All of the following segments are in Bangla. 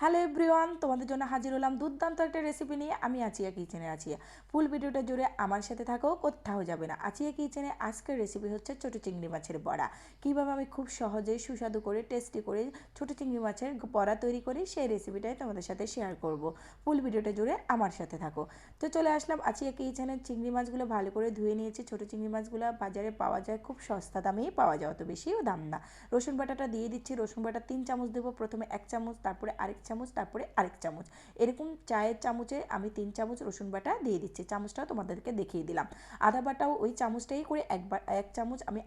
হ্যালো এভরিওয়ান তোমাদের জন্য হাজির হলাম দুর্দান্ত একটা রেসিপি নিয়ে। আমি আচিয়া কিচেনে আছিয়া ফুল ভিডিওটা জুড়ে আমার সাথে থাকো, কোথাও যাবে না। আচিয়া কিচেনে আজকের রেসিপি হচ্ছে ছোটো চিংড়ি মাছের বড়া। কীভাবে আমি খুব সহজে সুস্বাদু করে টেস্টি করে ছোটো চিংড়ি মাছের বড়া তৈরি করি, সেই রেসিপিটাই তোমাদের সাথে শেয়ার করব। ফুল ভিডিওটা জুড়ে আমার সাথে থাকো। তো চলে আসলাম আচিয়া কিচেনের চিংড়ি মাছগুলো ভালো করে ধুয়ে নিয়েছি। ছোটো চিংড়ি মাছগুলো বাজারে পাওয়া যায়, খুব সস্তা দামেই পাওয়া যায়, অত বেশিও দাম না। রসুন বাটাটা দিয়ে দিচ্ছি। রসুন বাটা তিন চামচ দেবো। প্রথমে এক চামচ, তারপরে আরেক চামচ, তারপরে আরেক চামচ। এরকম চায়ের চামচে আমি তিন চামচ রসুন বাটা দিয়ে দিচ্ছি। চামচটাও তোমাদেরকে দেখিয়ে দিলাম। আদা বাটাও ওই চামচটাই করে একবার, এক চামচ আমি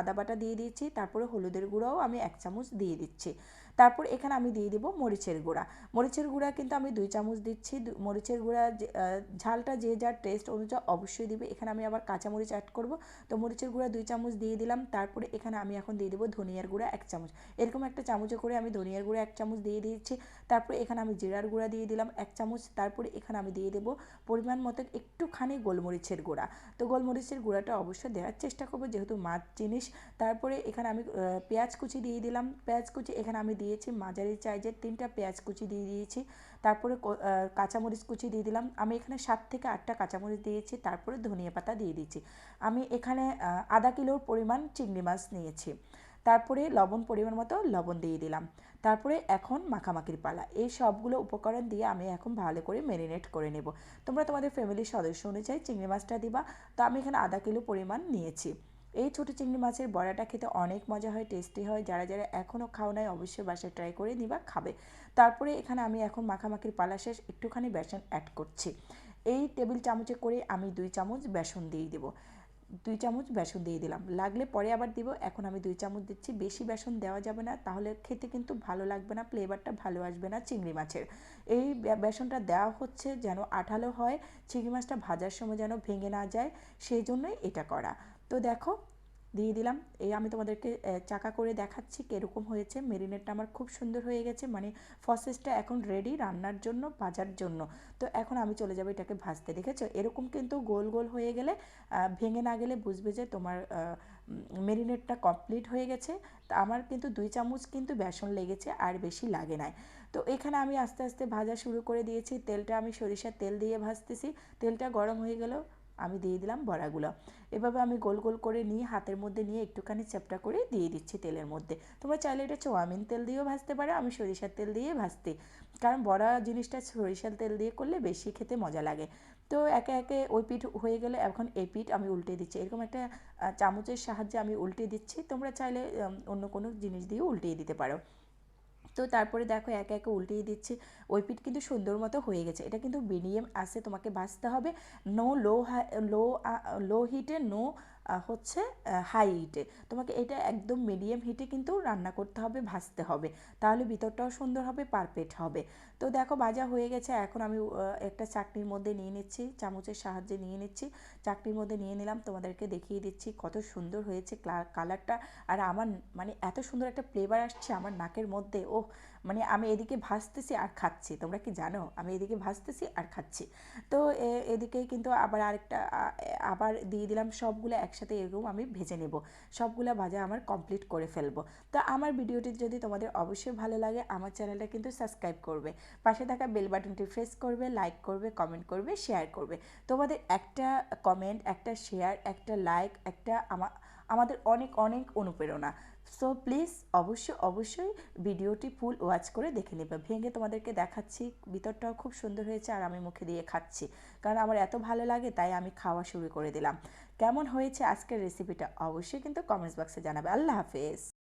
আদা বাটা দিয়ে দিয়েছি। তারপরে হলুদের গুঁড়াও আমি এক চামচ দিয়ে দিচ্ছি। তারপর এখানে আমি দিয়ে দিব মরিচের গুঁড়া। মরিচের গুঁড়া কিন্তু আমি দুই চামচ দিচ্ছি। মরিচের গুঁড়া ঝালটা যে যার টেস্ট অনুযায়ী অবশ্যই দিবে। এখানে আমি আবার কাঁচামরিচ অ্যাড করব। তো মরিচের গুঁড়া দুই চামচ দিয়ে দিলাম। তারপরে এখানে আমি এখন দিয়ে দেবো ধনিয়ার গুঁড়া এক চামচ। এরকম একটা চামচে করে আমি ধনিয়ার গুঁড়া এক চামচ দিয়ে দিয়েছি তারপরে এখানে আমি জিরার গুঁড়া দিয়ে দিলাম এক চামচ, তারপরে এখানে আমি দিয়ে দেবো পরিমাণ মতো একটুখানি গোলমরিচের গুঁড়া। তো গোলমরিচের গুঁড়াটা অবশ্যই দেওয়ার চেষ্টা করব যেহেতু মাছ জিনিস। তারপরে এখানে আমি পেঁয়াজ কুচি দিয়ে দিলাম। পেঁয়াজ কুচি, এখানে আমি দিয়েছি মাঝারি চাইজের তিনটা পেঁয়াজ কুচি দিয়ে দিয়েছি। তারপরে কাঁচামরিচ কুচি দিয়ে দিলাম। আমি এখানে সাত থেকে আটটা কাঁচামরিচ দিয়েছি, তারপরে ধনিয়া পাতা দিয়ে দিয়েছি। আমি এখানে আধা কিলোর পরিমাণ চিংড়ি মাছ নিয়েছি। তারপরে লবণ পরিমাণ মতো লবণ দিয়ে দিলাম। তারপরে এখন মাখামাখির পালা। এই সবগুলো উপকরণ দিয়ে আমি এখন ভালো করে ম্যারিনেট করে নেব। তোমরা তোমাদের ফ্যামিলির সদস্য অনুযায়ী চিংড়ি মাছটা দিবা। তো আমি এখানে আধা কিলো পরিমাণ নিয়েছি। এই ছোটো চিংড়ি মাছের বড়াটা খেতে অনেক মজা হয় টেস্টি হয়। যারা যারা এখনও খাও নাই, অবশ্যই বাসায় ট্রাই করে নিবা, খাবে। তারপরে এখানে আমি এখন মাখামাখির পালা শেষ, একটুখানি বেসন অ্যাড করছি। এই টেবিল চামচে করে আমি দুই চামচ বেসন দিয়ে দেবো। দুই চামচ বেসন দিয়ে দিলাম। লাগলে পরে আবার দিব। এখন আমি দুই চামচ দিচ্ছি। বেশি বেসন দেওয়া যাবে না। তাহলে খেতে কিন্তু ভালো লাগবে না, ফ্লেভারটা ভালো আসবে না চিংড়ি মাছের। এই বেসনটা দেওয়া হচ্ছে যেন আঠালো হয়। চিংড়ি মাছটা ভাজার সময় যেন ভেঙে না যায়, সেই জন্যই এটা করা। তো দেখো দিয়ে দিলাম। এই আমি তোমাদেরকে চাকা করে দেখাচ্ছি কীরকম হয়েছে। মেরিনেটটা আমার খুব সুন্দর হয়ে গেছে। মানে ফসেসটা এখন রেডি রান্নার জন্য ভাজার জন্য। তো এখন আমি চলে যাব এটাকে ভাজতে। দেখেছ? এরকম কিন্তু গোল গোল হয়ে গেলে ভেঙে না গেলে বুঝবে যে তোমার মেরিনেটটা কমপ্লিট হয়ে গেছে। তা আমার কিন্তু দুই চামচ কিন্তু বেসন লেগেছে, আর বেশি লাগে নাই। তো এখানে আমি আস্তে আস্তে ভাজা শুরু করে দিয়েছি। তেলটা আমি সরিষার তেল দিয়ে ভাজতেছি। তেলটা গরম হয়ে গেল। আমি দিয়ে দিলাম বড়াগুলো। এভাবে আমি গোল গোল করে নিয়ে হাতের মধ্যে নিয়ে একটুখানি চ্যাপটা করে দিয়ে দিচ্ছি তেলের মধ্যে। তোমরা চাইলে এটা চোয়াবিন তেল দিয়েও ভাজতে পারো, আমি সরিষার তেল দিয়ে ভাজতে কারণ বড়া জিনিসটা সরিষার তেল দিয়ে করলে বেশি খেতে মজা লাগে। তো একে একে ওই পিঠ হয়ে গেলে এখন এই পিঠ আমি উল্টে দিচ্ছি। এরকম একটা চামচের সাহায্যে আমি উল্টে দিচ্ছি। তোমরা চাইলে অন্য কোনো জিনিস দিয়েও উল্টিয়ে দিতে পারো। তো তারপরে দেখো একে একে উল্টিয়ে দিচ্ছি। ওই পিঠ কিন্তু সুন্দর মতো হয়ে গেছে। এটা কিন্তু মিডিয়াম আসে তোমাকে বাঁচতে হবে। নো লো লো লো হিটে, নো হচ্ছে হাই হিটে। তোমাকে এটা একদম মিডিয়াম হিটে কিন্তু রান্না করতে হবে, ভাজতে হবে। তাহলে ভিতরটাও সুন্দর হবে, পারফেক্ট হবে। তো দেখো ভাজা হয়ে গেছে, এখন আমি একটা চাকনির মধ্যে নিয়ে নিচ্ছি, চামচের সাহায্যে নিয়ে নিচ্ছি। চাকনির মধ্যে নিয়ে নিলাম, তোমাদেরকে দেখিয়ে দিচ্ছি কত সুন্দর হয়েছে কালারটা। আর আমার মানে এত সুন্দর একটা ফ্লেভার আসছে আমার নাকের মধ্যে ও মানে আমি এদিকে ভাজতেছি আর খাচ্ছি, তোমরা কি জানো? আমি এদিকে ভাজতেছি আর খাচ্ছি। তো এদিকেই কিন্তু আবার আরেকটা আবার দিয়ে দিলাম সবগুলো একসাথে, এরকম আমি ভেজে নেব। সবগুলো ভাজা আমার কমপ্লিট করে ফেলব। তো আমার ভিডিওটি যদি তোমাদের অবশ্যই ভালো লাগে, আমার চ্যানেলটা কিন্তু সাবস্ক্রাইব করবে। পাশে থাকা বেল বাটনটি প্রেস করবে লাইক করবে কমেন্ট করবে শেয়ার করবে। তোমাদের একটা কমেন্ট একটা শেয়ার একটা লাইক একটা আমা, আমাদের অনেক অনেক অনুপ্রেরণা। সো প্লিজ অবশ্যই অবশ্যই ভিডিওটি ফুল ওয়াচ করে দেখে নেবে। ভেঙে তোমাদেরকে দেখাচ্ছি, ভিতরটাও খুব সুন্দর হয়েছে আর আমি মুখে দিয়ে খাচ্ছি। কারণ আমার এত ভালো লাগে, তাই আমি খাওয়া শুরু করে দিলাম। কেমন হয়েছে আজকের রেসিপিটা অবশ্যই কিন্তু কমেন্টস বক্সে জানাবে। আল্লাহ হাফেজ।